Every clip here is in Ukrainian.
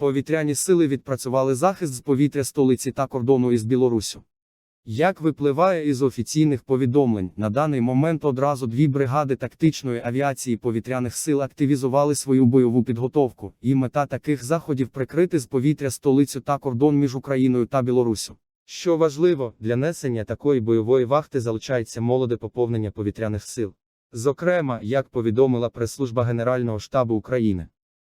Повітряні сили відпрацювали захист з повітря столиці та кордону із Білоруссю. Як випливає із офіційних повідомлень, на даний момент одразу дві бригади тактичної авіації повітряних сил активізували свою бойову підготовку, і мета таких заходів прикрити з повітря столицю та кордон між Україною та Білоруссю. Що важливо, для несення такої бойової вахти залучається молоде поповнення повітряних сил. Зокрема, як повідомила прес-служба Генерального штабу України.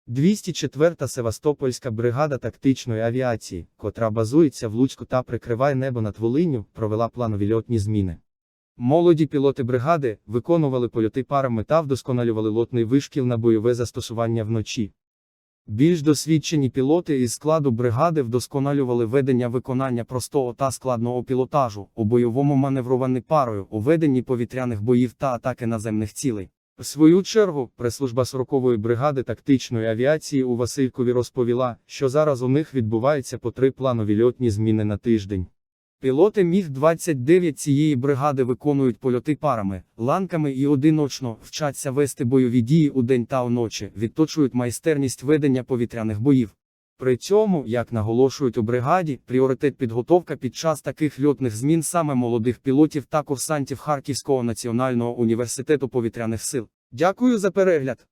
204-та Севастопольська бригада тактичної авіації, котра базується в Луцьку та прикриває небо над Волинню, провела планові льотні зміни. Молоді пілоти бригади виконували польоти парами та вдосконалювали лотний вишкіл на бойове застосування вночі. Більш досвідчені пілоти із складу бригади вдосконалювали ведення виконання простого та складного пілотажу у бойовому маневруванні парою у веденні повітряних боїв та атаки наземних цілей. В свою чергу, прес-служба 40-ї бригади тактичної авіації у Василькові розповіла, що зараз у них відбуваються по три планові льотні зміни на тиждень. Пілоти Міг-29 цієї бригади виконують польоти парами, ланками і одиночно вчаться вести бойові дії у день та вночі, відточують майстерність ведення повітряних боїв. При цьому, як наголошують у бригаді, пріоритет підготовка під час таких льотних змін саме молодих пілотів та курсантів Харківського національного університету повітряних сил. Дякую за перегляд!